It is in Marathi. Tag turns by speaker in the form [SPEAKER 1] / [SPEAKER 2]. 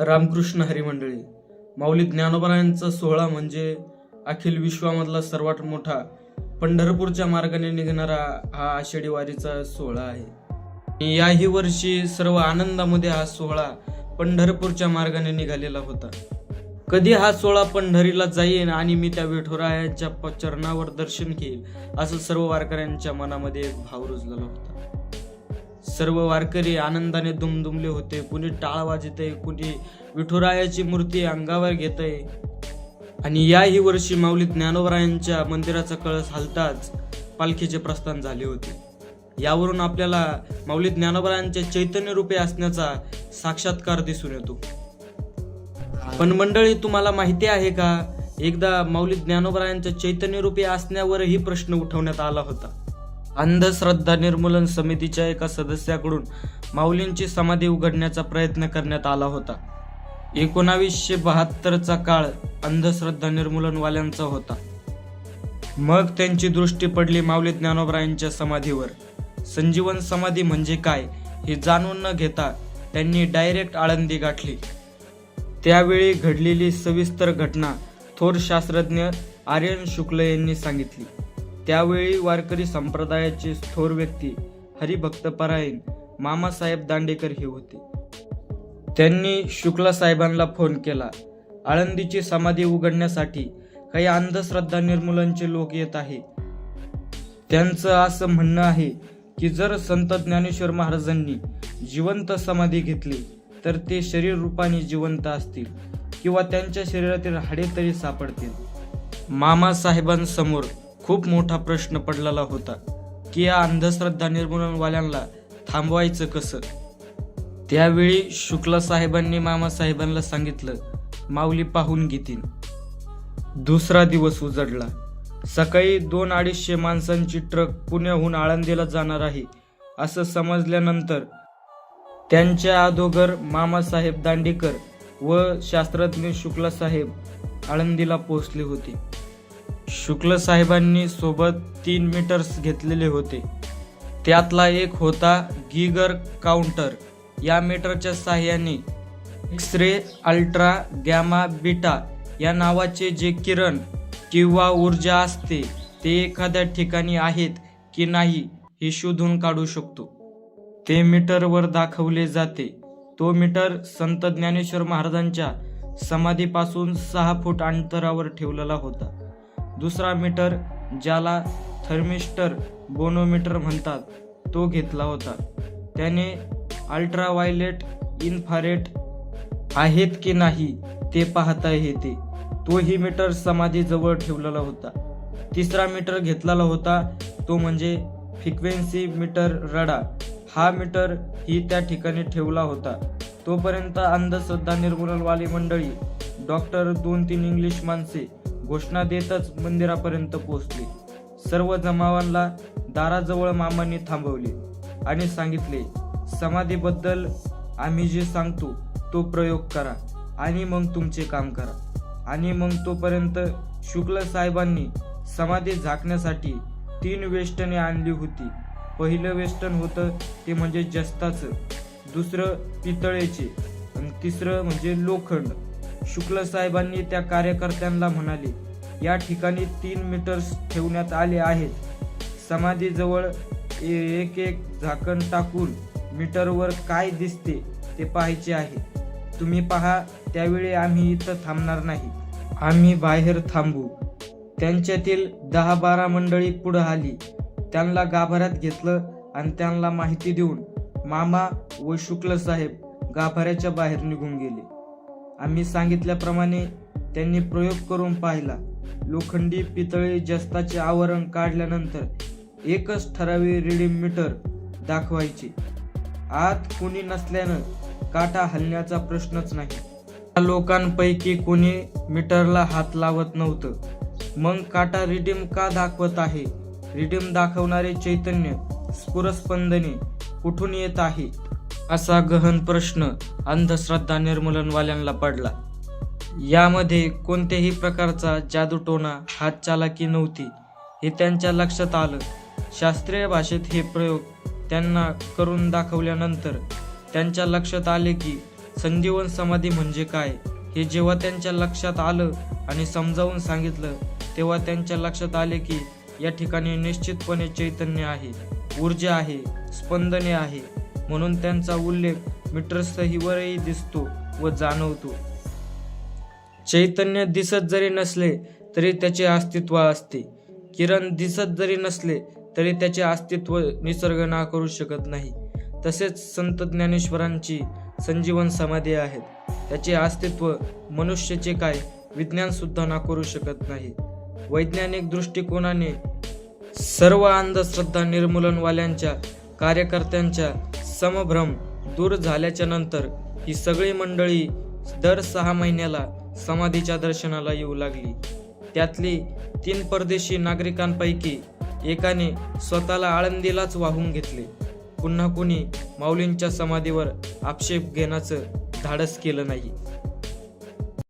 [SPEAKER 1] रामकृष्ण हरी मंडळी माऊली ज्ञानोबरायांचा सोहळा म्हणजे अखिल विश्वामधला सर्वात मोठा पंढरपूरच्या मार्गाने निघणारा हा आषाढी वारीचा सोहळा आहे. याही वर्षी सर्व आनंदामध्ये हा सोहळा पंढरपूरच्या मार्गाने निघालेला होता. कधी हा सोहळा पंढरीला जाईन आणि मी त्या विठुरायांच्या चरणावर दर्शन घेईल असं सर्व वारकऱ्यांच्या मनामध्ये एक भाव रुजलेला होता. सर्व वारकरी आनंदाने दुमदुमले होते. कुणी टाळ वाजतय कुणी विठुरायाची मूर्ती अंगावर घेतय आणि याही वर्षी माऊली ज्ञानोबरायांच्या मंदिराचा कळस हलताच पालखीचे प्रस्थान झाले होते. यावरून आपल्याला माऊली ज्ञानोबरायांच्या चैतन्य रूपे असण्याचा साक्षात्कार दिसून येतो. पण मंडळी तुम्हाला माहिती आहे का? एकदा माऊली ज्ञानोबरायांच्या चैतन्य रूपी असण्यावरही प्रश्न उठवण्यात आला होता. अंधश्रद्धा निर्मूलन समितीच्या एका सदस्याकडून माऊलींची समाधी उघडण्याचा प्रयत्न करण्यात आला होता. एकोणावीसशे बहात्तरचा काळ अंधश्रद्धा निर्मूलनवाल्यांचा होता. मग त्यांची दृष्टी पडली माऊली ज्ञानोबरायांच्या समाधीवर. संजीवन समाधी म्हणजे काय हे जाणून न घेता त्यांनी डायरेक्ट आळंदी गाठली. त्यावेळी घडलेली सविस्तर घटना थोर शास्त्रज्ञ आर्यन शुक्ल यांनी सांगितली. त्यावेळी वारकरी संप्रदायाचे थोर व्यक्ती हरिभक्तपरायण मामासाहेब दांडेकर हे होते. त्यांनी शुक्ला साहेबांना फोन केला. आळंदीची समाधी उघडण्यासाठी काही अंधश्रद्धा निर्मूलनचे लोक येत आहे. त्यांचं असं म्हणणं आहे की जर संत ज्ञानेश्वर महाराजांनी जिवंत समाधी घेतली तर ते शरीर रूपाने जिवंत असतील किंवा त्यांच्या शरीरातील हाडे तरी सापडतील. मामा साहेबांसमोर खूप मोठा प्रश्न पडलेला होता की या अंधश्रद्धा निर्मूलनवाल्यांना थांबवायचं कसं? त्यावेळी शुक्ला साहेबांनी मामासाहेबांना सांगितलं माऊली पाहून घेतील दुसरा दिवस उजडला. सकाळी दोन अडीचशे माणसांची ट्रक पुण्याहून आळंदीला जाणार आहे असं समजल्यानंतर त्यांच्या अगोदर मामासाहेब दांडेकर व शास्त्रज्ञ शुक्ला साहेब आळंदीला पोहोचले होते. शुक्ल साहेबांनी सोबत तीन मीटर्स घेतलेले होते. त्यातला एक होता गीगर काउंटर या मीटरच्या साह्याने X ray ultra gamma beta या नावाचे जे किरण किंवा ऊर्जा असते ते एखाद्या ठिकाणी आहेत की नाही हे शोधून काढू शकतो. ते मीटरवर दाखवले जाते. तो मीटर संत ज्ञानेश्वर महाराजांच्या समाधीपासून सहा फूट अंतरावर ठेवलेला होता. दुसरा मीटर ज्याला थर्मिस्टर बोनोमीटर म्हणतात तो घेतला होता. त्याने अल्ट्रावायलेट इन्फारेट आहेत की नाही ते पाहता येते. तोही मीटर समाधीजवळ ठेवलेला होता. तिसरा मीटर घेतलेला होता तो म्हणजे फ्रिक्वेन्सी मीटर रडा हा मीटर ही त्या ठिकाणी ठेवला होता. तोपर्यंत अंधश्रद्धा निर्मूलनवाली मंडळी डॉक्टर दोन तीन इंग्लिश माणसे घोषणा देतच मंदिरापर्यंत पोहोचले. सर्व जमावांना दाराजवळ मामांनी थांबवले आणि सांगितले समाधीबद्दल आम्ही जे सांगतो तो प्रयोग करा आणि मग तुमचे काम करा. आणि मग तोपर्यंत शुक्ल साहेबांनी समाधी झाकण्यासाठी तीन वेष्टने आणली होती. पहिलं वेष्टन होतं ते म्हणजे जस्ताचं दुसरं पितळेचे आणि तिसरं म्हणजे लोखंड. शुक्ल साहेबांनी त्या कार्यकर्त्यांना म्हणाले या ठिकाणी तीन मीटर्स ठेवण्यात आले आहेत. समाधीजवळ एक एक झाकण टाकून मीटरवर काय दिसते ते पाहायचे आहे. तुम्ही पहा त्यावेळी आम्ही इथं थांबणार नाही. आम्ही बाहेर थांबू. त्यांच्यातील दहा बारा मंडळी पुढं आली. त्यांना गाभाऱ्यात घेतलं आणि त्यांना माहिती देऊन मामा व शुक्ल साहेब गाभाऱ्याच्या बाहेर निघून गेले. आम्ही सांगितल्याप्रमाणे त्यांनी प्रयोग करून पाहिला. लोखंडी पितळी जस्ताचे आवरण काढल्यानंतर एकच ठरावी रिडीम मीटर दाखवायचे. आत कोणी नसल्यानं काटा हलण्याचा प्रश्नच नाही. लोकांपैकी कोणी मीटरला हात लावत नव्हतं. मग काटा रिडीम का दाखवत आहे? रिडीम दाखवणारे चैतन्य स्फुरस्पंदने कुठून येत आहे? असा गहन प्रश्न अंधश्रद्धा निर्मूलनवाल्यांना पडला. यामध्ये कोणत्याही प्रकारचा जादूटोणा हातचालाकी नव्हती हे त्यांच्या लक्षात आलं. शास्त्रीय भाषेत हे प्रयोग त्यांना करून दाखवल्यानंतर त्यांच्या लक्षात आले की संजीवन समाधी म्हणजे काय हे जेव्हा त्यांच्या लक्षात आलं आणि समजावून सांगितलं तेव्हा त्यांच्या लक्षात आले की या ठिकाणी निश्चितपणे चैतन्य आहे ऊर्जा आहे स्पंदने आहे. म्हणून त्यांचा उल्लेख मीटरसहीवरही दिसतो व जाणवतो. चैतन्य दिसत जरी नसले तरी त्याचे अस्तित्व असते. किरण दिसत जरी नसले तरी त्याचे अस्तित्व निसर्ग ना करू शकत नाही. तसेच संत ज्ञानेश्वरांची संजीवन समाधी आहेत. त्याचे अस्तित्व मनुष्याचे काय विज्ञान सुद्धा ना करू शकत नाही. वैज्ञानिक दृष्टिकोनाने सर्व अंधश्रद्धा निर्मूलनवाल्यांच्या कार्यकर्त्यांच्या समभ्रम दूर झाल्याच्यानंतर ही सगळी मंडळी दर सहा महिन्याला समाधीच्या दर्शनाला येऊ लागली. त्यातली तीन परदेशी नागरिकांपैकी एकाने स्वतःला आळंदीलाच वाहून घेतले. पुन्हा कुणी माऊलींच्या समाधीवर आक्षेप घेण्याचं धाडस केलं नाही.